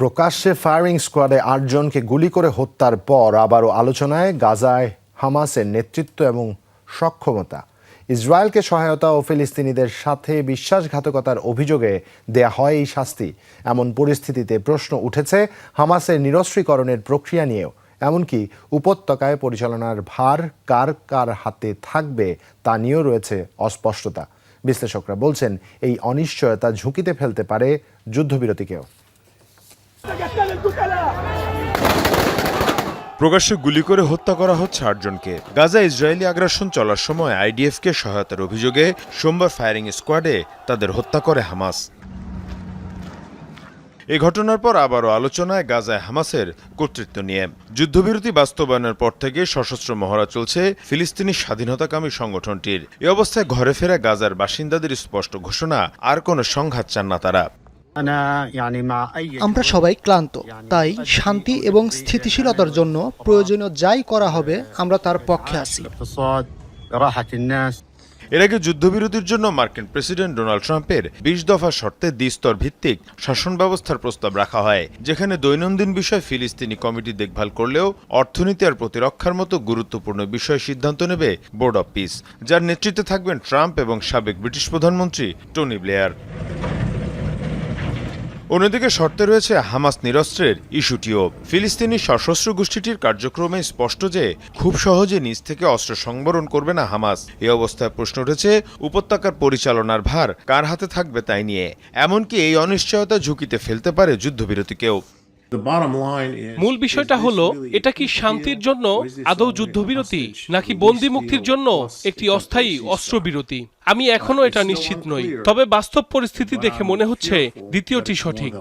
প্রকাশ্যে ফায়ারিং স্কোয়াডে আটজনকে গুলি করে হত্যার পর আবারও আলোচনায় গাজায় হামাসের নেতৃত্ব এবং সক্ষমতা। ইসরায়েলকে সহায়তা ও ফিলিস্তিনিদের সাথে বিশ্বাসঘাতকতার অভিযোগে দেয়া হয় এই শাস্তি। এমন পরিস্থিতিতে প্রশ্ন উঠেছে, হামাসের নিরস্ত্রীকরণের প্রক্রিয়া নিয়েও। এমনকি উপত্যকায় পরিচালনার ভার কার কার হাতে থাকবে তা নিয়েও রয়েছে অস্পষ্টতা। বিশ্লেষকরা বলছেন, এই অনিশ্চয়তা ঝুঁকিতে ফেলতে পারে যুদ্ধবিরতিকেও। প্রকাশ্যে গুলি করে হত্যা করা হচ্ছে আটজনকে। গাজা ইসরায়েলি আগ্রাসন চলার সময় আইডিএফকে সহায়তার অভিযোগে সোমবার ফায়ারিং স্কোয়াডে তাদের হত্যা করে হামাস। এ ঘটনার পর আবারও আলোচনায় গাজায় হামাসের কর্তৃত্ব নিয়ে। যুদ্ধবিরতি বাস্তবায়নের পর থেকে সশস্ত্র মহড়া চলছে ফিলিস্তিনি স্বাধীনতাকামী সংগঠনটির। এ অবস্থায় ঘরে ফেরা গাজার বাসিন্দাদের স্পষ্ট ঘোষণা, আর কোনো সংঘাত চান না তারা। আমরা সবাই ক্লান্ত, তাই শান্তি এবং স্থিতিশীলতার জন্য প্রয়োজনীয় যাই করা হবে, আমরা তার পক্ষে আছি। এর আগে যুদ্ধবিরতির জন্য মার্কিন প্রেসিডেন্ট ডোনাল্ড ট্রাম্পের বিশ দফা শর্তে দ্বিস্তর ভিত্তিক শাসন ব্যবস্থার প্রস্তাব রাখা হয়, যেখানে দৈনন্দিন বিষয় ফিলিস্তিনি কমিটি দেখভাল করলেও অর্থনীতি আর প্রতিরক্ষার মতো গুরুত্বপূর্ণ বিষয় সিদ্ধান্ত নেবে বোর্ড অব পিস, যার নেতৃত্বে থাকবেন ট্রাম্প এবং সাবেক ব্রিটিশ প্রধানমন্ত্রী টনি ব্লেয়ার। অন্যদিকে শর্তে রয়েছে হামাস নিরস্ত্রের ইস্যুটিও। ফিলিস্তিনি সশস্ত্র গোষ্ঠীটির কার্যক্রমে স্পষ্ট যে খুব সহজে নিজ থেকে অস্ত্র সংবরণ করবে না হামাস। এ অবস্থায় প্রশ্ন উঠেছে, উপত্যকার পরিচালনার ভার কার হাতে থাকবে তাই নিয়ে? এমনকি এই অনিশ্চয়তা ঝুঁকিতে ফেলতে পারে যুদ্ধবিরতিকেও মূল বিষয়টা হলো এটা কি শান্তির জন্য আদৌ যুদ্ধবিরতি নাকি বন্দি মুক্তির জন্য একটি অস্থায়ী অস্ত্রবিরতি? আমি এখনও এটা নিশ্চিত নই। তবে বাস্তব পরিস্থিতি দেখে মনে হচ্ছে দ্বিতীয়টি সঠিক।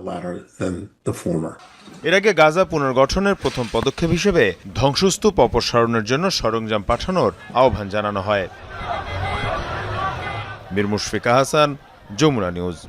এর আগে গাজা পুনর্গঠনের প্রথম পদক্ষেপ হিসেবে ধ্বংসস্তূপ অপসারণের জন্য সরঞ্জাম পাঠানোর আহ্বান জানানো হয়। মীর মুশফিকা হাসান যমুনা নিউজ।